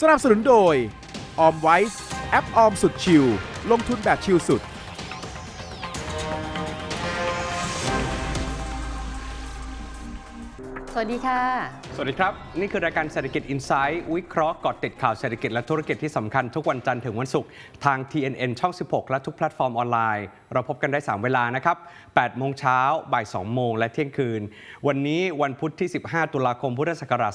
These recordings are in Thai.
สนับสนุนโดยออมไวส์แอปออมสุดชิลลงทุนแบบชิลสุด สวัสดีค่ะ สวัสดีครับ นี่คือรายการเศรษฐกิจอินไซต์วิเคราะห์เกาะติดข่าวเศรษฐกิจและธุรกิจที่สำคัญทุกวันจันทร์ถึงวันศุกร์ทาง TNN ช่อง 16 และทุกแพลตฟอร์มออนไลน์ เราพบกันได้ 3 เวลานะครับ8โมงเช้าบ่าย2โมงและเที่ยงคืน วันนี้วันพุธที่ 15 ตุลาคมพุทธศักราช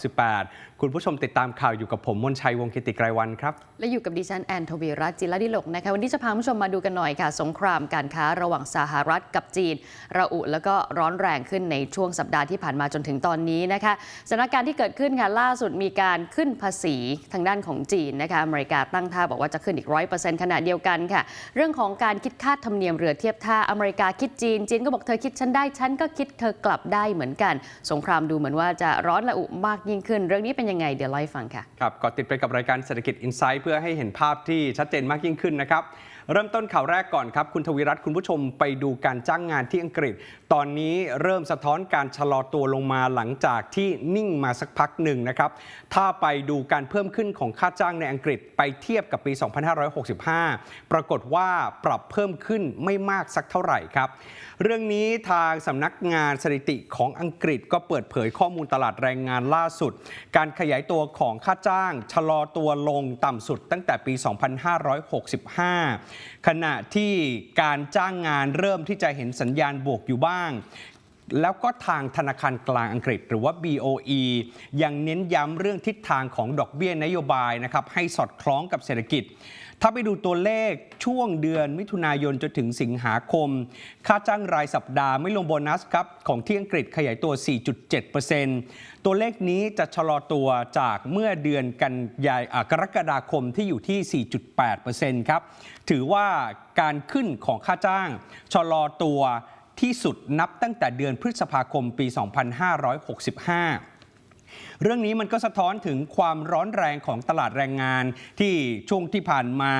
2568 คุณผู้ชมติดตามข่าวอยู่กับผมมนชัยวงศ์กิติไกรวันครับและอยู่กับดิฉันแอนทวีรัตน์จิรดิลกนะคะวันนี้จะพาผู้ชมมาดูกันหน่อยค่ะ สงครามการค้าระหว่างสหรัฐกับจีน ระอุแล้วก็ร้อนแรงขึ้นในช่วงสัปดาห์ที่ผ่านมาจนถึงตอนนี้นะคะสถานการณ์ที่เกิดขึ้นค่ะล่าสุดมีการขึ้นภาษีทางด้านของจีนนะคะอเมริกาตั้งท่าบอกว่าจะขึ้นอีกร้อยเปอร์เซ็นต์ขณะเดียวกันค่ะ เรื่องของการคิดค่าธรรมเนียมเรือเทียบท่าอเมริกาคิดจีน จีนก็บอกเธอคิดฉันได้ฉันก็คิดเธอกลับได้เหมือนกัน สงครามดูเหมือนว่าจะร้อนระอุมากยิ่งขึ้น เรื่องนี้เป็นยังไงเดี๋ยวเล่าให้ฟังค่ะครับก็ติดไปกับรายการเศรษฐกิจอินไซต์เพื่อให้เห็นภาพที่ชัดเจนมากยิ่งขึ้นนะครับ เริ่มต้นข่าวแรกก่อนครับ คุณทวีรัตน์คุณผู้ชมไปดูการจ้างงานที่อังกฤษ ตอนนี้เริ่มสะท้อนการชะลอตัวลงมาหลังจากที่นิ่งมาสักพักหนึ่งนะครับ ถ้าไปดูการเพิ่มขึ้นของค่าจ้างในอังกฤษไปเทียบกับปี 2565 ปรากฏว่าปรับเพิ่มขึ้นไม่มากสักเท่าไหร่ครับ เรื่องนี้ทางสำนักงานสถิติของอังกฤษก็เปิดเผยข้อมูลตลาดแรงงานล่าสุด การขยายตัวของค่าจ้างชะลอตัวลงต่ำสุดตั้งแต่ปี 2565ขณะที่การจ้างงานเริ่มที่จะเห็นสัญญาณบวกอยู่บ้างแล้วก็ทางธนาคารกลางอังกฤษหรือว่า BOE ยังเน้นย้ำเรื่องทิศทางของดอกเบี้ยนโยบายนะครับให้สอดคล้องกับเศรษฐกิจ ถ้าไปดูตัวเลขช่วงเดือนมิถุนายนจนถึงสิงหาคม ค่าจ้างรายสัปดาห์ไม่ลงโบนัสครับ ของที่อังกฤษขยายตัว 4.7%ตัวเลขนี้จะชะลอตัวจากเมื่อเดือนกันยายกรกฎาคมที่อยู่ที่ 4.8%ครับ ถือว่าการขึ้นของค่าจ้างชะลอตัวที่สุดนับตั้งแต่เดือนพฤษภาคมปี 2565 เรื่องนี้มันก็สะท้อนถึงความร้อนแรงของตลาดแรงงาน ที่ช่วงที่ผ่านมา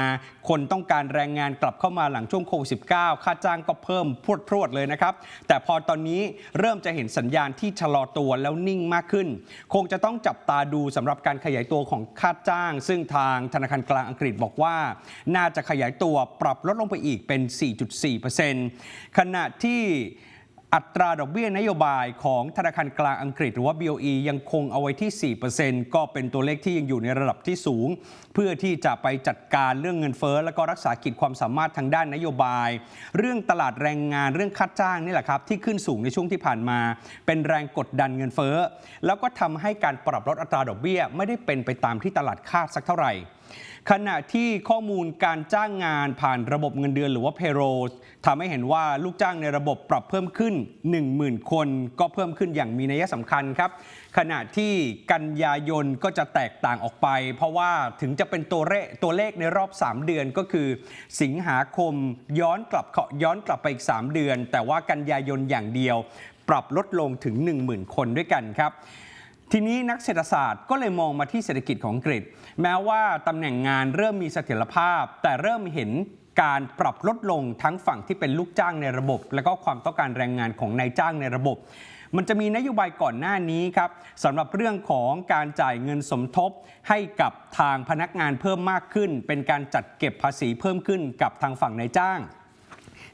คนต้องการแรงงานกลับเข้ามาหลังช่วงโควิด -19 ค่าจ้างก็เพิ่มพรวดๆเลยนะครับ แต่พอตอนนี้เริ่มจะเห็นสัญญาณที่ชะลอตัวแล้วนิ่งมากขึ้น คงจะต้องจับตาดูสำหรับการขยายตัวของค่าจ้าง ซึ่งทางธนาคารกลางอังกฤษบอกว่า น่าจะขยายตัวปรับลดลงไปอีกเป็น 4.4%ขณะที่ อัตราดอกเบี้ยนโยบายของธนาคารกลางอังกฤษหรือว่า BOE ยังคงเอาไว้ที่ 4%ก็เป็นตัวเลขที่ยังอยู่ในระดับที่สูง เพื่อที่จะไปจัดการเรื่องเงินเฟ้อ และก็รักษาขีดความสามารถทางด้านนโยบาย เรื่องตลาดแรงงานเรื่องค่าจ้างนี่แหละครับ ที่ขึ้นสูงในช่วงที่ผ่านมา เป็นแรงกดดันเงินเฟ้อ แล้วก็ทำให้การปรับลดอัตราดอกเบี้ย ไม่ได้เป็นไปตามที่ตลาดคาดสักเท่าไหร่ ขณะที่ข้อมูลการจ้างงานผ่านระบบเงินเดือนหรือว่า payroll ทำให้เห็นว่าลูกจ้างในระบบปรับเพิ่มขึ้น 10,000 คน ก็เพิ่มขึ้นอย่างมีนัยสำคัญครับ ขณะที่กันยายนก็จะแตกต่างออกไป เพราะว่าถึงจะเป็นตัวเลขตัวเลขในรอบ 3 เดือนก็คือ สิงหาคมย้อนกลับย้อนกลับไปอีก 3 เดือน แต่ว่ากันยายนอย่างเดียว ปรับลดลงถึง 10,000 คนด้วยกันครับ ทีนี้นักเศรษฐศาสตร์ก็เลยมองมาที่เศรษฐกิจของอังกฤษ แม้ว่าตำแหน่งงานเริ่มมีเสถียรภาพ แต่เริ่มเห็นการปรับลดลงทั้งฝั่งที่เป็นลูกจ้างในระบบ และก็ความต้องการแรงงานของนายจ้างในระบบ มันจะมีนโยบายก่อนหน้านี้ครับสำหรับเรื่องของการจ่ายเงินสมทบให้กับทางพนักงานเพิ่มมากขึ้น เป็นการจัดเก็บภาษีเพิ่มขึ้นกับทางฝั่งนายจ้าง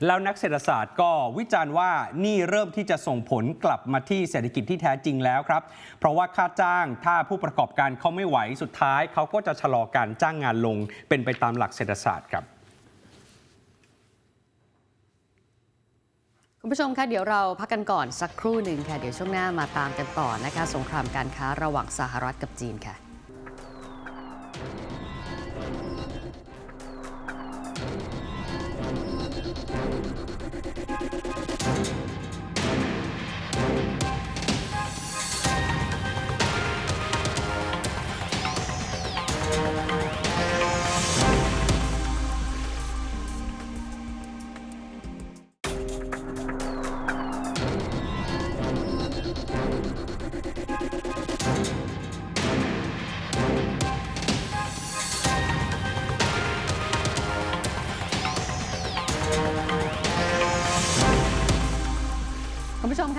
แล้วนักเศรษฐศาสตร์ก็วิจารณ์ว่านี่เริ่มที่จะส่งผลกลับมาที่เศรษฐกิจที่แท้จริงแล้วครับ เพราะว่าค่าจ้างถ้าผู้ประกอบการเขาไม่ไหวสุดท้ายเขาก็จะชะลอการจ้างงานลง เป็นไปตามหลักเศรษฐศาสตร์ครับคุณผู้ชมคะเดี๋ยวเราพักกันก่อนสักครู่หนึ่งค่ะ เดี๋ยวช่วงหน้ามาตามกันต่อนะคะ สงครามการค้าระหว่างสหรัฐกับจีนค่ะ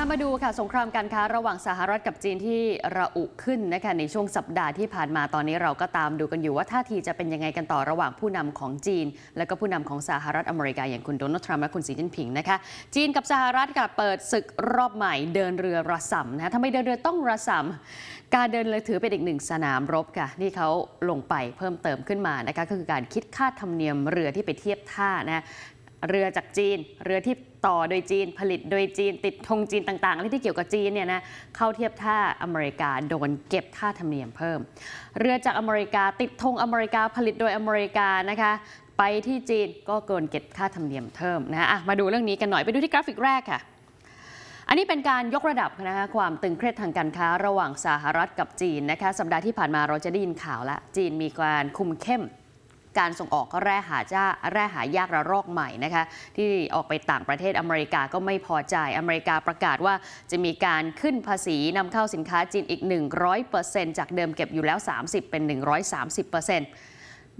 มาดูค่ะสงครามการค้าระหว่างสหรัฐกับจีนที่ระอุขึ้นนะคะในช่วงสัปดาห์ที่ผ่านมาตอนนี้เราก็ตามดูกันอยู่ว่าท่าทีจะเป็นยังไงกันต่อระหว่างผู้นำของจีน และก็ผู้นำของสหรัฐอเมริกาอย่างคุณโดนัลด์ทรัมป์และคุณสีจิ้นผิงนะคะจีนกับสหรัฐกับเปิดศึกรอบใหม่เดินเรือระสำนะะทำไมเดินเรือต้องระสำการเดินเรือถือเป็นอีกหนึ่งสนามรบค่ะนี่เขาลงไปเพิ่มเติมขึ้นมานะคะก็คือการคิดค่าธรรมเนียมเรือที่ไปเทียบท่านะ เรือจากจีน เรือที่ต่อโดยจีนผลิตโดยจีน ติดธงจีนต่างๆอะไรที่เกี่ยวกับจีนเนี่ยนะเข้าเทียบท่าอเมริกาโดนเก็บท่าธรรมเนียมเพิ่ม เรือจากอเมริกาติดธงอเมริกาผลิตโดยอเมริกานะคะไปที่จีนก็เกินเก็บค่าธรรมเนียมเพิ่มนะะมาดูเรื่องนี้กันหน่อยไปดูที่กราฟิกแรกค่ะอันนี้เป็นการยกระดับนะคะความตึงเครียดทางการค้าระหว่างสหรัฐกับจีนนะคะสัปดาห์ที่ผ่านมาเราจะได้ยินข่าวล้วจีนมีการคุมเข้ม การส่งออกก็แร่หาจ้าแร่หายากระรอกใหม่นะคะที่ออกไปต่างประเทศอเมริกาก็ไม่พอใจอเมริกาประกาศว่าจะมีการขึ้นภาษีนำเข้าสินค้าจีนอีก 100%จากเดิมเก็บอยู่แล้ว 30 เป็น 130%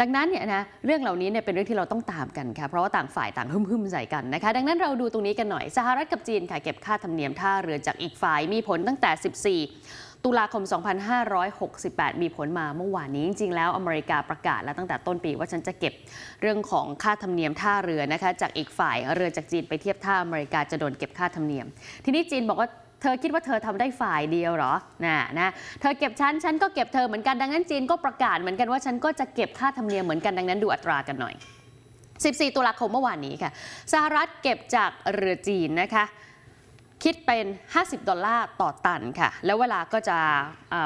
ดังนั้นเนี่ยนะเรื่องเหล่านี้เนี่ยเป็นเรื่องที่เราต้องตามกันค่ะเพราะว่าต่างฝ่ายต่างหึ่มๆใส่กันนะคะ ดังนั้นเราดูตรงนี้กันหน่อยสหรัฐกับจีนค่ะเก็บค่าธรรมเนียมท่าเรือจากอีกฝ่ายมีผลตั้งแต่ 14ตุลาคม 2568 มีผลมาเมื่อวานนี้ จริงๆ แล้วอเมริกาประกาศแล้วตั้งแต่ต้นปีว่าฉันจะเก็บเรื่องของค่าธรรมเนียมท่าเรือนะคะ จากอีกฝ่ายเรือจากจีนไปเทียบท่าอเมริกาจะโดนเก็บค่าธรรมเนียม ทีนี้จีนบอกว่า เธอคิดว่าเธอทำได้ฝ่ายเดียวเหรอนะนะเธอเก็บฉัน ฉันก็เก็บเธอเหมือนกันดังนั้นจีนก็ประกาศเหมือนกันว่าฉันก็จะเก็บค่าธรรมเนียมเหมือนกันดังนั้นดูอัตรากันหน่อย 14 ตุลาคมเมื่อวานนี้ค่ะ สหรัฐเก็บจากเรือจีนนะคะคิดเป็น 50 ดอลลาร์ต่อตันค่ะ แล้วเวลาก็จะ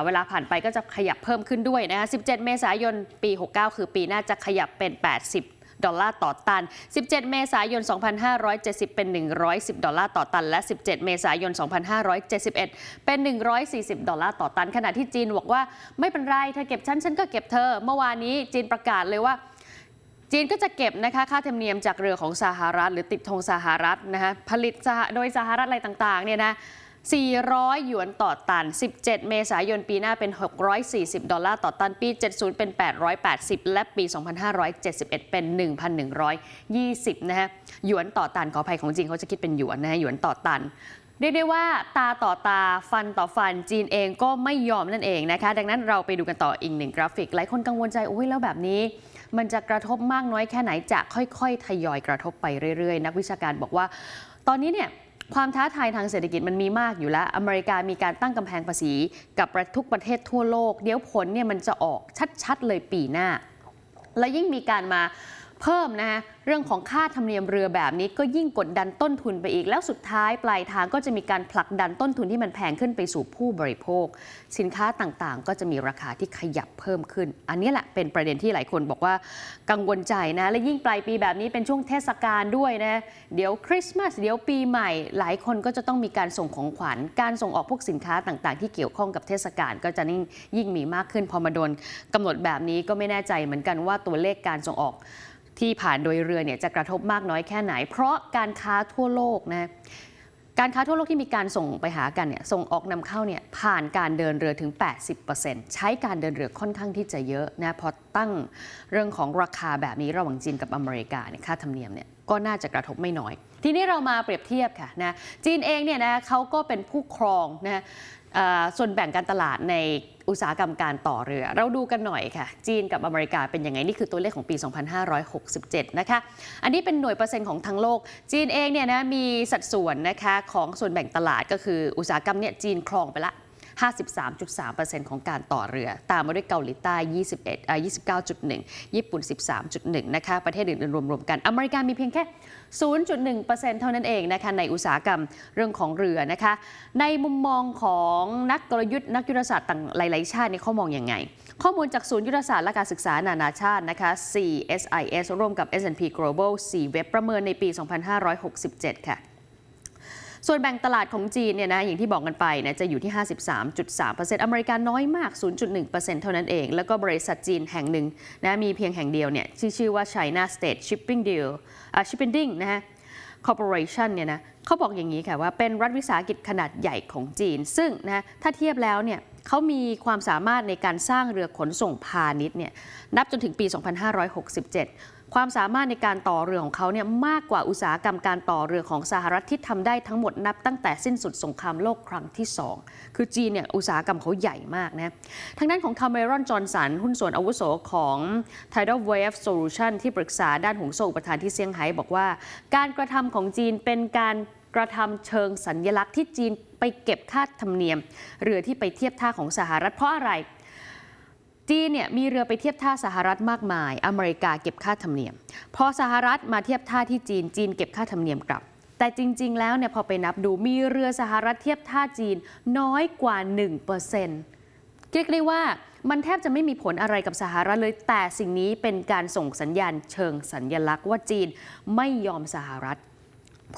เวลาผ่านไปก็จะขยับเพิ่มขึ้นด้วยนะคะ 17 เมษายน ปี 69 คือปีหน้าจะขยับเป็น 80 ดอลลาร์ต่อตัน 17 เมษายน 2570 เป็น 110 ดอลลาร์ต่อตัน และ 17 เมษายน 2571 เป็น 140 ดอลลาร์ต่อตัน ขณะที่จีนบอกว่าไม่เป็นไร เธอเก็บฉัน ฉันก็เก็บเธอ เมื่อวานนี้จีนประกาศเลยว่าจีนก็จะเก็บนะคะค่าธรรมเนียมจากเรือของสหรัฐ หรือติดธงสหรัฐนะคะผลิตโดยสหรัฐอะไรต่างๆเนี่ยนะ 400 หยวนต่อตัน 17 เมษายนปีหน้าเป็น 640 ดอลลาร์ต่อตัน ปี 70 เป็น 880 และปี 2571 เป็น 1,120 นะฮะ หยวนต่อตัน ขออภัยของจีนเขาจะคิดเป็นหยวนนะฮะ หยวนต่อตันเรียกได้ว่าตาต่อตาฟันต่อฟันจีนเองก็ไม่ยอมนั่นเองนะคะ ดังนั้นเราไปดูกันต่ออีกหนึ่งกราฟิก หลายคนกังวลใจโอ้ยแล้วแบบนี้ มันจะกระทบมากน้อยแค่ไหนจะค่อยๆ ทยอยกระทบไปเรื่อยๆ นักวิชาการบอกว่า ตอนนี้เนี่ย ความท้าทายทางเศรษฐกิจมันมีมากอยู่แล้ว อเมริกามีการตั้งกำแพงภาษี กับทุกประเทศทั่วโลก เดี๋ยวผลเนี่ยมันจะออกชัดๆเลยปีหน้า และยิ่งมีการมา เพิ่มนะคะเรื่องของค่าธรรมเนียมเรือแบบนี้ก็ยิ่งกดดันต้นทุนไปอีก แล้วสุดท้ายปลายทางก็จะมีการผลักดันต้นทุนที่มันแพงขึ้นไปสู่ผู้บริโภค สินค้าต่างๆ ก็จะมีราคาที่ขยับเพิ่มขึ้น อันนี้แหละเป็นประเด็นที่หลายคนบอกว่ากังวลใจนะและยิ่งปลายปีแบบนี้เป็นช่วงเทศกาลด้วยนะเดี๋ยวคริสต์มาสเดี๋ยวปีใหม่ หลายคนก็จะต้องมีการส่งของขวัญ การส่งออกพวกสินค้าต่างๆ ที่เกี่ยวข้องกับเทศกาลก็จะยิ่งยิ่งมีมากขึ้นพอมาโดนกำหนดแบบนี้ก็ไม่แน่ใจเหมือนกันว่าตัวเลขการส่งออก ที่ผ่านโดยเรือเนี่ยจะกระทบมากน้อยแค่ไหน เพราะการค้าทั่วโลกนะการค้าทั่วโลกที่มีการส่งไปหากันเนี่ยส่งออกนำเข้าเนี่ยผ่านการเดินเรือถึง 80%ใช้การเดินเรือค่อนข้างที่จะเยอะนะพอตั้งเรื่องของราคาแบบนี้ระหว่างจีนกับอเมริกาเนี่ยค่าธรรมเนียมเนี่ยก็น่าจะกระทบไม่น้อย ทีนี้เรามาเปรียบเทียบค่ะนะจีนเองเนี่ยนะเขาก็เป็นผู้ครองนะ ส่วนแบ่งการตลาดในอุตสาหกรรมการต่อเรือ เราดูกันหน่อยค่ะ จีนกับอเมริกาเป็นยังไง นี่คือตัวเลขของปี 2567 นะคะ อันนี้เป็นหน่วยเปอร์เซ็นต์ของทั้งโลก จีนเองเนี่ยนะมีสัดส่วนนะคะของส่วนแบ่งตลาดก็คืออุตสาหกรรมเนี่ยจีนครองไปละ 53.3%ของการต่อเรือ ตามมาด้วยเกาหลีใต้ 21อ่า29.1 ญี่ปุ่น 13.1 นะคะ ประเทศอื่นๆรวมๆกัน อเมริกามีเพียงแค่ 0.1%เท่านั้นเองนะคะ ในอุตสาหกรรมเรื่องของเรือนะคะ ในมุมมองของนักกลยุทธ์นักยุทธศาสตร์ต่างหลายๆชาตินี่เขามองอย่างไง ข้อมูลจากศูนย์ยุทธศาสตร์และการศึกษานานาชาตินะคะ CSIS ร่วมกับ S&P Global C-Web ประเมินในปี 2567 ค่ะ ส่วนแบ่งตลาดของจีนเนี่ยนะอย่างที่บอกกันไปนะจะอยู่ที่ 53.3%อเมริกาน้อยมาก 0.1%เท่านั้นเอง แล้วก็บริษัทจีนแห่งหนึ่งนะมีเพียงแห่งเดียวเนี่ยที่ชื่อว่า China State Shipping Deal อ่า Shipping Ding นะฮะ Corporation เนี่ยนะเขาบอกอย่างนี้ค่ะว่าเป็นรัฐวิสาหกิจขนาดใหญ่ของจีน ซึ่งนะถ้าเทียบแล้วเนี่ย เขามีความสามารถในการสร้างเรือขนส่งพาณิชย์เนี่ยนับจนถึงปี 2567 ความสามารถในการต่อเรือของเขาเนี่ยมากกว่าอุตสาหกรรมการต่อเรือของสหรัฐที่ทำได้ทั้งหมดนับตั้งแต่สิ้นสุดสงครามโลกครั้งที่ 2 คือจีนเนี่ยอุตสาหกรรมเขาใหญ่มากนะทางด้านของคาเมรอนจอห์นสันหุ้นส่วนอาวุโสของ Tidal Wave Solution ที่ปรึกษาด้านหงโซอุปทานที่เซี่ยงไฮ้บอกว่า การกระทำของจีนเป็นการกระทำเชิงสัญญลักษณ์ที่จีน ไปเก็บค่าธรรมเนียม เรือที่ไปเทียบท่าของสหรัฐเพราะอะไร จีนเนี่ยมีเรือไปเทียบท่าสหรัฐมากมาย อเมริกาเก็บค่าธรรมเนียม พอสหรัฐมาเทียบท่าที่จีน จีนเก็บค่าธรรมเนียมกลับ แต่จริง ๆ แล้วเนี่ยพอไปนับดูมีเรือสหรัฐเทียบท่าจีนน้อยกว่า 1%เรียกได้ว่ามันแทบจะไม่มีผลอะไรกับสหรัฐเลย แต่สิ่งนี้เป็นการส่งสัญญาณเชิงสัญญลักษณ์ว่าจีนไม่ยอมสหรัฐ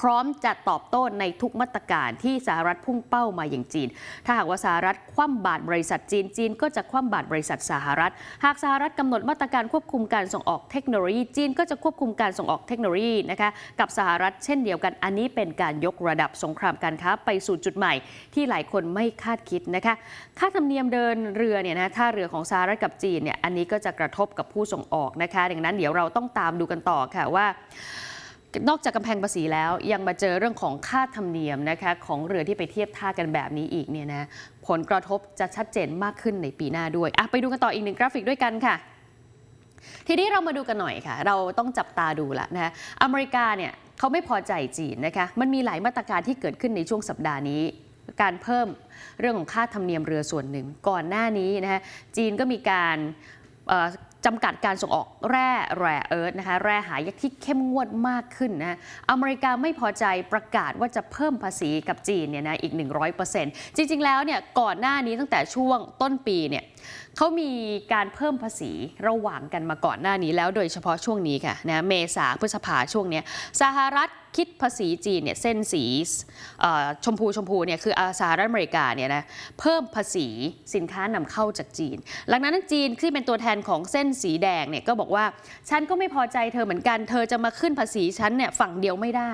พร้อมจะตอบโต้ในทุกมาตรการที่สหรัฐพุ่งเป้ามาอย่างจีน ถ้าหากว่าสหรัฐคว่ำบาตรบริษัทจีนจีนก็จะคว่ำบาตรบริษัทสหรัฐ หากสหรัฐกำหนดมาตรการควบคุมการส่งออกเทคโนโลยีจีนก็จะควบคุมการส่งออกเทคโนโลยีนะคะกับสหรัฐเช่นเดียวกันอันนี้เป็นการยกระดับสงครามการค้าไปสู่จุดใหม่ ที่หลายคนไม่คาดคิดนะคะค่าธรรมเนียมเดินเรือเนี่ยนะท่าเรือของสหรัฐกับจีนเนี่ยอันนี้ก็จะกระทบกับผู้ส่งออกนะคะ ดังนั้นเดี๋ยวเราต้องตามดูกันต่อค่ะว่า นอกจากกำแพงภาษีแล้วยังมาเจอเรื่องของค่าธรรมเนียมนะคะของเรือที่ไปเทียบท่ากันแบบนี้อีกเนี่ยนะผลกระทบจะชัดเจนมากขึ้นในปีหน้าด้วยอะไปดูกันต่ออีกหนึ่งกราฟิกด้วยกันค่ะทีนี้เรามาดูกันหน่อยค่ะ เราต้องจับตาดูละนะะอเมริกาเนี่ยเขาไม่พอใจจีนนะคะ มันมีหลายมาตรการที่เกิดขึ้นในช่วงสัปดาห์นี้ การเพิ่มเรื่องของค่าธรรมเนียมเรือส่วนหนึ่ง ก่อนหน้านี้นะคะจีนก็มีการ จำกัดการส่งออกแร่แร่เอิร์ธนะคะแร่หายากที่เข้มงวดมากขึ้นนะอเมริกาไม่พอใจประกาศว่าจะเพิ่มภาษีกับจีนเนี่ยนะอีก 100%จริง ๆ แล้วเนี่ยก่อนหน้านี้ตั้งแต่ช่วงต้นปีเนี่ย เขามีการเพิ่มภาษีระหว่างกันมาก่อนหน้านี้แล้วโดยเฉพาะช่วงนี้ค่ะนะเมษาพฤษภาช่วงนี้สหรัฐคิดภาษีจีนเนี่ยเส้นสีชมพูชมพูเนี่ยคือสหรัฐอเมริกาเนี่ยนะเพิ่มภาษีสินค้านำเข้าจากจีน หลังนั้นจีนที่เป็นตัวแทนของเส้นสีแดงเนี่ยก็บอกว่า ฉันก็ไม่พอใจเธอเหมือนกัน เธอจะมาขึ้นภาษีฉันเนี่ยฝั่งเดียวไม่ได้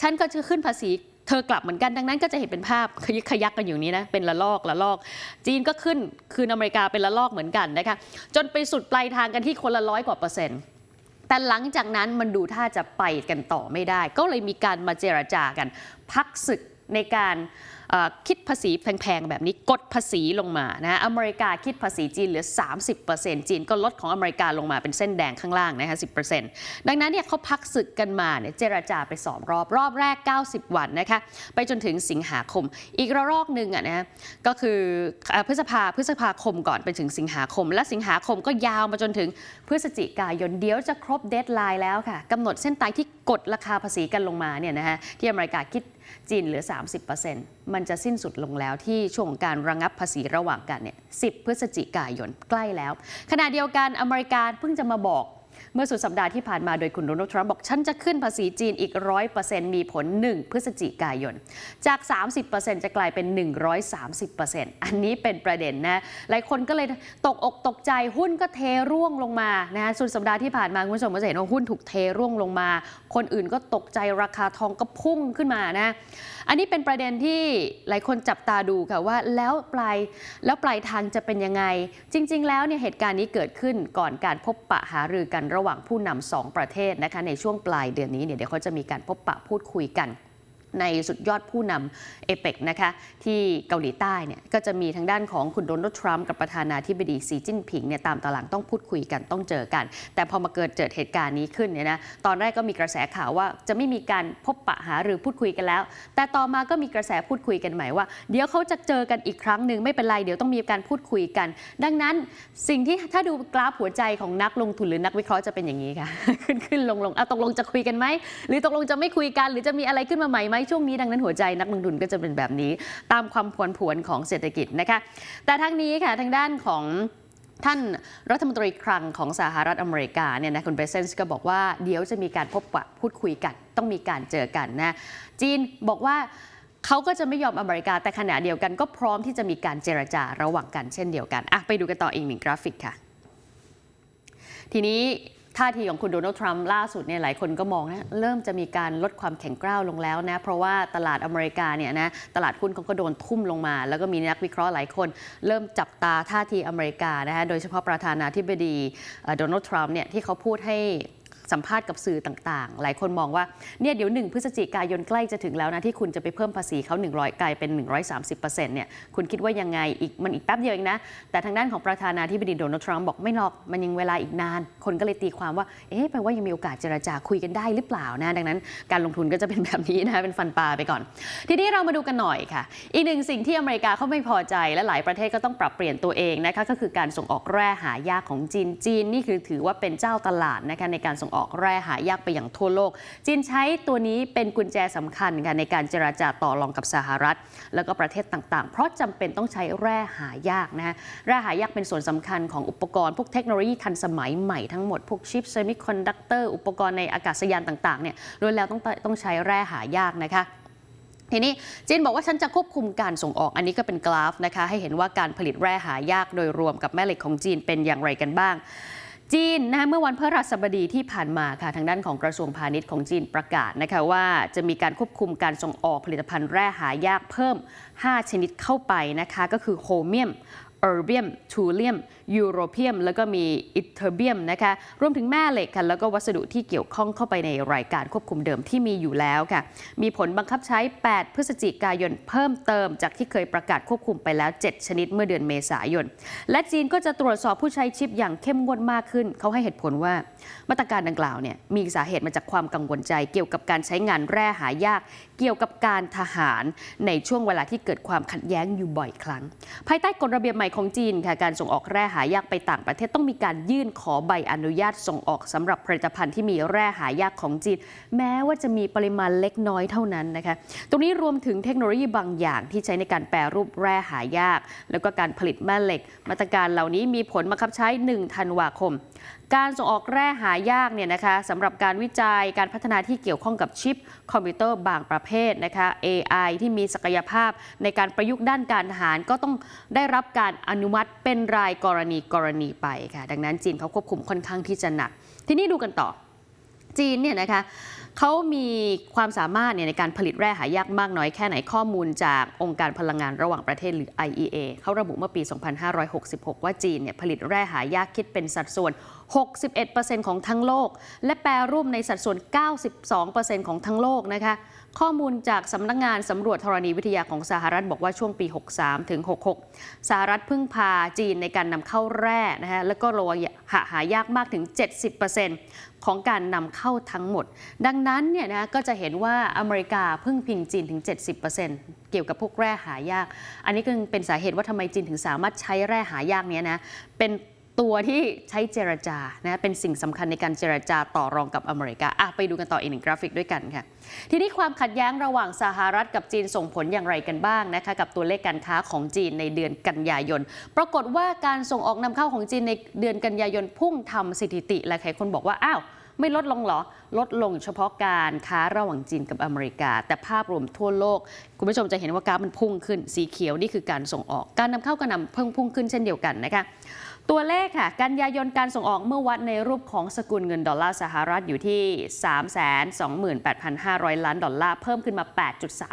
ฉันก็จะขึ้นภาษี เธอกลับเหมือนกันดังนั้นก็จะเห็นเป็นภาพขยิกขยักกันอยู่นี้นะเป็นละลอกละลอก จีนก็ขึ้นคืนอเมริกาเป็นละลอกเหมือนกันนะคะจนไปสุดปลายทางกันที่คนละร้อยกว่าเปอร์เซ็นต์แต่หลังจากนั้นมันดูท่าจะไปกันต่อไม่ได้ ก็เลยมีการมาเจรจากัน พักศึกในการ คิดภาษีแพงๆ แบบนี้กดภาษีลงมานะอเมริกาคิดภาษีจีนเหลือ 30%จีนก็ลดของอเมริกาลงมาเป็นเส้นแดงข้างล่างนะคะ10%ดังนั้นเนี่ยเขาพักศึกกันมาเนี่ยเจรจาไป2รอบรอบแรก 90 วันนะคะไปจนถึงสิงหาคม อีกระลอกหนึ่งอะนะก็คือเอ่อพฤษภาพฤษภาคมก่อนไปถึงสิงหาคม และสิงหาคมก็ยาวมาจนถึงพฤศจิกายนเดี๋ยวจะครบเดทไลน์แล้วค่ะกำหนดเส้นตายที่กดราคาภาษีกันลงมาเนี่ยนะฮะที่อเมริกาคิด จีนเหลือ 30%มันจะสิ้นสุดลงแล้วที่ช่วงการระงับภาษีระหว่างกันเนี่ย10 พฤศจิกายนใกล้แล้ว ขณะเดียวกันอเมริกาเพิ่งจะมาบอก เมื่อสุดสัปดาห์ที่ผ่านมาโดยคุณโดนัลด์ทรัมป์บอกฉันจะขึ้นภาษีจีนอีก 100%มีผล 1 พฤศจิกายน จาก 30%จะกลายเป็น 130%อันนี้เป็นประเด็นนะหลายคนก็เลยตกอกตกใจหุ้นก็เทร่วงลงมานะสุดสัปดาห์ที่ผ่านมาคุณผู้ชมก็จะเห็นว่าหุ้นถูกเทร่วงลงมา คนอื่นก็ตกใจราคาทองก็พุ่งขึ้นมานะอันนี้เป็นประเด็นที่หลายคนจับตาดูค่ะว่าแล้วปลายแล้วปลายทางจะเป็นยังไง จริง ๆ แล้วเนี่ยเหตุการณ์นี้เกิดขึ้นก่อนการพบปะหารือกันระหว่างผู้นำสองประเทศนะคะในช่วงปลายเดือนนี้เนี่ยเดี๋ยวเขาจะมีการพบปะพูดคุยกัน ในสุดยอดผู้นำเอเปกนะคะที่เกาหลีใต้เนี่ยก็จะมีทางด้านของคุณโดนัลด์ทรัมป์กับประธานาธิบดีสีจิ้นผิงเนี่ยตามตารางต้องพูดคุยกันต้องเจอกัน แต่พอมาเกิดเกิดเหตุการณ์นี้ขึ้นเนี่ยนะตอนแรกก็มีกระแสข่าวว่าจะไม่มีการพบปะหาหรือพูดคุยกันแล้ว แต่ต่อมาก็มีกระแสพูดคุยกันใหม่ว่า เดี๋ยวเขาจะเจอกันอีกครั้งหนึ่งไม่เป็นไรเดี๋ยวต้องมีการพูดคุยกัน ดังนั้นสิ่งที่ถ้าดูกราฟหัวใจของนักลงทุนหรือนักวิเคราะห์จะเป็นอย่างนี้ค่ะ ขึ้นขึ้นลงลงเอาตกลงจะคุยกันไหมหรือตกลงจะไม่คุยกัน หรือจะมีอะไรขึ้นมาใหม่ไหมช่วงนี้ดังนั้นหัวใจนักลงทุนก็จะเป็นแบบนี้ ตามความผวนผวนของเศรษฐกิจนะคะ แต่ทั้งนี้ค่ะทางด้านของท่านรัฐมนตรีคลังของสหรัฐอเมริกาเนี่ยนะคุณเบรเซนส์ก็บอกว่าเดี๋ยวจะมีการพบปะพูดคุยกัน ต้องมีการเจอกันนะ จีนบอกว่าเขาก็จะไม่ยอมอเมริกาแต่ขณะเดียวกันก็พร้อมที่จะมีการเจรจาระหว่างกันเช่นเดียวกันอะไปดูกันต่ออีกหนึ่งกราฟิกค่ะ ทีนี้ ท่าทีของคุณโดนัลด์ทรัมป์ล่าสุดเนี่ยหลายคนก็มองนะเริ่มจะมีการลดความแข็งกร้าวลงแล้วนะ เพราะว่าตลาดอเมริกาเนี่ยนะตลาดหุ้นเขาก็โดนทุ่มลงมา แล้วก็มีนักวิเคราะห์หลายคน เริ่มจับตาท่าทีอเมริกานะคะโดยเฉพาะประธานาธิบดีโดนัลด์ทรัมป์เนี่ยที่เขาพูดให้ สัมภาษณ์กับสื่อต่างๆ หลายคนมองว่าเนี่ยเดี๋ยวหนึ่งพฤศจิกายนใกล้จะถึงแล้วนะ ที่คุณจะไปเพิ่มภาษีเขา 100 กลายเป็น 130%เนี่ยคุณคิดว่ายังไงอีกมันอีกแป๊บเดียวเองนะ แต่ทางด้านของประธานาธิบดีโดนัลด์ทรัมป์บอกไม่หรอกมันยังเวลาอีกนาน คนก็เลยตีความว่าเอ๊ะแปลว่ายังมีโอกาสเจรจาคุยกันได้หรือเปล่านะดังนั้น การลงทุนก็จะเป็นแบบนี้นะคะเป็นฟันปลาไปก่อน ทีนี้เรามาดูกันหน่อยค่ะ อีกหนึ่งสิ่งที่อเมริกาเขาไม่พอใจและหลายประเทศก็ต้องปรับเปลี่ยนตัวเองนะคะก็คือการส่งออกแร่หายากของจีนจีนนี่คือถือว่าเป็นเจ้าตลาดนะคะในการส่งออกแร่หายากไปอย่างทั่วโลก จีนใช้ตัวนี้เป็นกุญแจสำคัญค่ะในการเจราจาต่อรองกับสหรัฐ แล้วก็ประเทศต่างๆ เพราะจำเป็นต้องใช้แร่หายากนะฮะแร่หายากเป็นส่วนสำคัญของอุปกรณ์พวกเทคโนโลยีทันสมัยใหม่ทั้งหมดพวกชิปเซมิคอนดักเตอร์อุปกรณ์ในอากาศยานต่างๆเนี่ยล้วนแล้วต้องต้องใช้แร่หายากนะคะทีนี้จีนบอกว่าฉันจะควบคุมการส่งออกอันนี้ก็เป็นกราฟนะคะ ให้เห็นว่าการผลิตแร่หายากโดยรวมกับแม่เหล็กของจีนเป็นอย่างไรกันบ้าง จีนนะคะเมื่อวันพฤหัสบดีที่ผ่านมาค่ะทางด้านของกระทรวงพาณิชย์ของจีนประกาศนะคะว่าจะมีการควบคุมการส่งออกผลิตภัณฑ์แร่หายากเพิ่ม 5 ชนิดเข้าไปนะคะก็คือโฮเมียมเออร์เบียมทูเลียมยูโรเปียม แล้วก็มีอิเทอร์เบียมนะคะรวมถึงแม่เหล็กค่ะแล้วก็วัสดุที่เกี่ยวข้องเข้าไปในรายการควบคุมเดิมที่มีอยู่แล้วค่ะมีผลบังคับใช้ 8 พฤศจิกายนเพิ่มเติม จากที่เคยประกาศควบคุมไปแล้ว 7 ชนิดเมื่อเดือนเมษายน และจีนก็จะตรวจสอบผู้ใช้ชิปอย่างเข้มงวดมากขึ้น เขาให้เหตุผลว่ามาตรการดังกล่าวเนี่ยมีสาเหตุมาจากความกังวลใจ เกี่ยวกับการใช้งานแร่หายาก เกี่ยวกับการทหาร ในช่วงเวลาที่เกิดความขัดแย้งอยู่บ่อยครั้ง ภายใต้กฎระเบียบใหม่ของจีนค่ะการส่งออกแร่หายากไปต่างประเทศต้องมีการยื่นขอใบอนุญาตส่งออกสำหรับผลิตภัณฑ์ที่มีแร่หายากของจีน แม้ว่าจะมีปริมาณเล็กน้อยเท่านั้นนะคะตรงนี้รวมถึงเทคโนโลยีบางอย่างที่ใช้ในการแปรรูปแร่หายาก แล้วก็การผลิตแม่เหล็ก มาตรการเหล่านี้มีผลบังคับใช้ 1 ธันวาคม การส่งออกแร่หายากเนี่ยนะคะสำหรับการวิจัยการพัฒนาที่เกี่ยวข้องกับชิป คอมพิวเตอร์บางประเภทนะคะ AI ที่มีศักยภาพในการประยุกต์ด้านการทหารก็ต้องได้รับการอนุมัติเป็นรายกรณีกรณีไปค่ะ ดังนั้นจีนเขาควบคุมค่อนข้างที่จะหนัก ทีนี้ดูกันต่อ จีนเนี่ยนะคะเขามีความสามารถเนี่ยในการผลิตแร่หายากมากน้อยแค่ไหนข้อมูลจากองค์การพลังงานระหว่างประเทศหรือ IEA เขาระบุเมื่อปี 2566 ว่าจีนเนี่ยผลิตแร่หายากคิดเป็นสัดส่วน 61%ของทั้งโลก และแปรรูปในสัดส่วน 92%ของทั้งโลกนะคะ ข้อมูลจากสำนักงงานสำรวจธรณีวิทยาของสหรัฐบอกว่าช่วงปี 63 ถึง 66 สหรัฐพึ่งพาจีนในการนำเข้าแร่นะคะแล้วก็โลหะหายากมากถึง 70%ของการนำเข้าทั้งหมด ดังนั้นเนี่ยนะก็จะเห็นว่าอเมริกาพึ่งพิงจีนถึง 70%เกี่ยวกับพวกแร่หายาก อันนี้ก็เป็นสาเหตุว่าทำไมจีนถึงสามารถใช้แร่หายากเนี้ยนะเป็น ตัวที่ใช้เจรจานะเป็นสิ่งสำคัญในการเจรจาต่อรองกับอเมริกาอะไปดูกันต่ออีกหนึ่งกราฟิกด้วยกันค่ะ ทีนี้ความขัดแย้งระหว่างสหรัฐกับจีนส่งผลอย่างไรกันบ้างนะคะกับตัวเลขการค้าของจีนในเดือนกันยายน ปรากฏว่าการส่งออกนำเข้าของจีนในเดือนกันยายนพุ่งทำสถิติและใครคนบอกว่าอ้าวไม่ลดลงเหรอ ลดลงเฉพาะการค้าระหว่างจีนกับอเมริกา แต่ภาพรวมทั่วโลก คุณผู้ชมจะเห็นว่ากราฟมันพุ่งขึ้นสีเขียวนี่คือการส่งออก การนำเข้าก็นำเพิ่งพุ่งขึ้นเช่นเดียวกันนะคะ ตัวเลขค่ะ กันยายนการส่งออกเมื่อวัดในรูปของสกุลเงินดอลลาร์สหรัฐอยู่ที่ 328,500 ล้านดอลลาร์เพิ่มขึ้นมา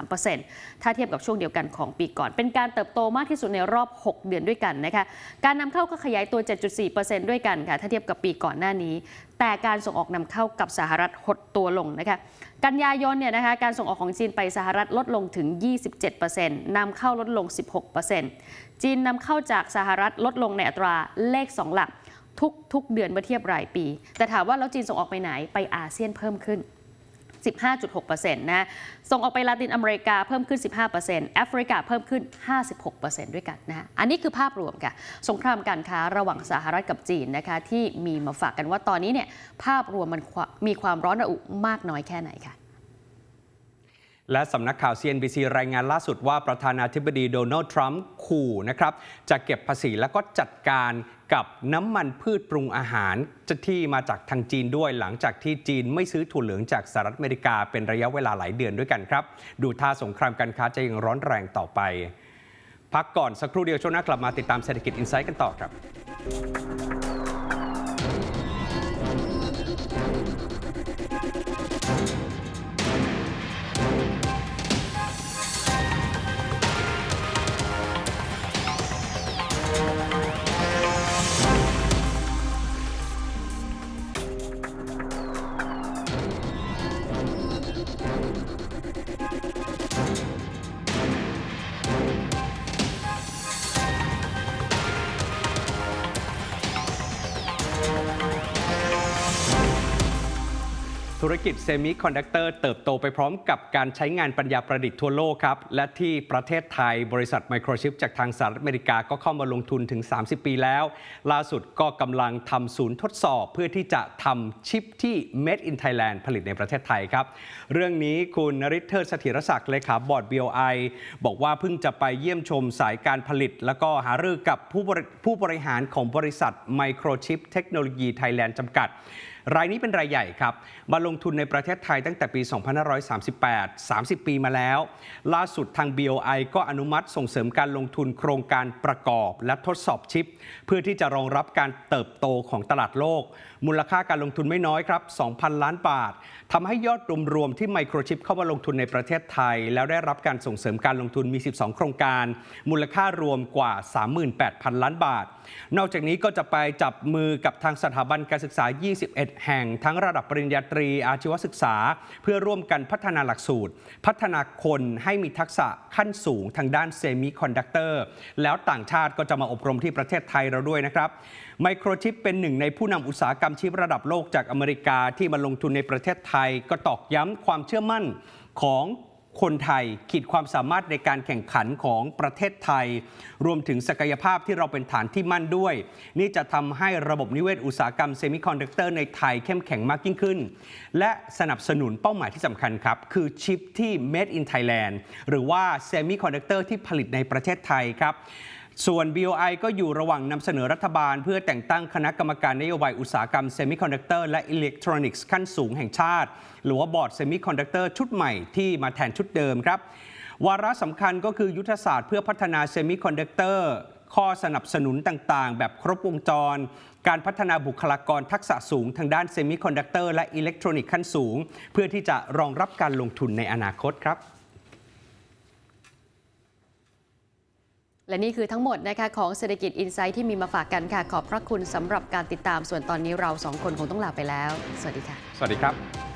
8.3%ถ้าเทียบกับช่วงเดียวกันของปีก่อน เป็นการเติบโตมากที่สุดในรอบ 6 เดือนด้วยกันนะคะ การนำเข้าก็ขยายตัว 7.4%ด้วยกันค่ะ ถ้าเทียบกับปีก่อนหน้านี้ แต่การส่งออกนำเข้ากับสหรัฐหดตัวลงนะคะกันยายนเนี่ยนะคะการส่งออกของจีนไปสหรัฐลดลงถึง 27%นำเข้าลดลง 16%จีนนำเข้าจากสหรัฐลดลงในอัตราเลข 2 หลักทุกทุกเดือนเมื่อเทียบรายปี แต่ถามว่าแล้วจีนส่งออกไปไหนไปอาเซียนเพิ่มขึ้น 15.6%นะส่งออกไปลาตินอเมริกาเพิ่มขึ้น 15%แอฟริกาเพิ่มขึ้น 56%ด้วยกันนะฮะอันนี้คือภาพรวมค่ะสงครามการค้าระหว่างสหรัฐกับจีนนะคะที่มีมาฝากกันว่าตอนนี้เนี่ยภาพรวมมันมีความร้อนระอุมากน้อยแค่ไหนค่ะ และสำนักข่าว CNBC รายงานล่าสุดว่าประธานาธิบดีโดนัลด์ทรัมป์ขู่นะครับจะเก็บภาษีแล้วก็จัดการกับน้ำมันพืชปรุงอาหารที่มาจากทางจีนด้วยหลังจากที่จีนไม่ซื้อถั่วเหลืองจากสหรัฐอเมริกาเป็นระยะเวลาหลายเดือนด้วยกันครับ ดูท่าสงครามการค้าจะยังร้อนแรงต่อไป พักก่อนสักครู่เดียวช่วงหน้ากลับมาติดตามเศรษฐกิจอินไซต์กันต่อครับ ธุรกิจเซมิคอนดักเตอร์เติบโตไปพร้อมกับการใช้งานปัญญาประดิษฐ์ทั่วโลกครับ และที่ประเทศไทยบริษัทไมโครชิปจากทางสหรัฐอเมริกาก็เข้ามาลงทุนถึง 30 ปีแล้ว ล่าสุดก็กำลังทำศูนย์ทดสอบเพื่อที่จะทำชิปที่ Made in Thailand ผลิตในประเทศไทยครับ เรื่องนี้คุณนริศเทิดเสถียรศักดิ์เลขาบอร์ด BOI บอกว่าเพิ่งจะไปเยี่ยมชมสายการผลิต แล้วก็หารือกับผู้บริผู้บริหารของบริษัทไมโครชิปเทคโนโลยีไทยแลนด์จำกัด รายนี้เป็นรายใหญ่ครับ มาลงทุนในประเทศไทยตั้งแต่ปี 2538 30 ปีมาแล้ว ล่าสุดทาง BOI ก็อนุมัติส่งเสริมการลงทุนโครงการประกอบและทดสอบชิป เพื่อที่จะรองรับการเติบโตของตลาดโลก มูลค่าการลงทุนไม่น้อยครับ 2,000 ล้านบาททำให้ยอดรวมๆที่ไมโครชิปเข้ามาลงทุนในประเทศไทย แล้วได้รับการส่งเสริมการลงทุนมี 12 โครงการ มูลค่ารวมกว่า 38,000 ล้านบาท นอกจากนี้ก็จะไปจับมือกับทางสถาบันการศึกษา 21แห่งทั้งระดับปริญญาตรีอาชีวศึกษา เพื่อร่วมกันพัฒนาหลักสูตร พัฒนาคนให้มีทักษะขั้นสูงทางด้านเซมิคอนดักเตอร์แล้วต่างชาติก็จะมาอบรมที่ประเทศไทยเราด้วยนะครับไมโครชิปเป็นหนึ่งในผู้นำอุตสาหกรรมชิประดับโลกจากอเมริกาที่มาลงทุนในประเทศไทย ก็ตอกย้ำความเชื่อมั่นของ คนไทยขีดความสามารถในการแข่งขันของประเทศไทย รวมถึงศักยภาพที่เราเป็นฐานที่มั่นด้วย นี่จะทำให้ระบบนิเวศอุตสาหกรรมเซมิคอนดักเตอร์ในไทยเข้มแข็งมากยิ่งขึ้น และสนับสนุนเป้าหมายที่สำคัญครับ คือชิปที่ Made in Thailand หรือว่าเซมิคอนดักเตอร์ที่ผลิตในประเทศไทยครับ ส่วน BOI ก็อยู่ระหว่างนำเสนอรัฐบาล เพื่อแต่งตั้งคณะกรรมการนโยบายอุตสาหกรรมเซมิคอนดักเตอร์และอิเล็กทรอนิกส์ขั้นสูงแห่งชาติ หรือว่าบอร์ดเซมิคอนดักเตอร์ชุดใหม่ที่มาแทนชุดเดิมครับ วาระสำคัญก็คือยุทธศาสตร์เพื่อพัฒนาเซมิคอนดักเตอร์ข้อสนับสนุนต่างๆ แบบครบวงจร การพัฒนาบุคลากรทักษะสูงทางด้านเซมิคอนดักเตอร์และอิเล็กทรอนิกส์ขั้นสูง เพื่อที่จะรองรับการลงทุนในอนาคตครับ และนี่คือทั้งหมดนะคะของเศรษฐกิจอินไซต์ที่มีมาฝากกันค่ะ ขอบพระคุณสำหรับการติดตามส่วนตอนนี้เราสองคนคงต้องลาไปแล้ว สวัสดีค่ะ สวัสดีครับ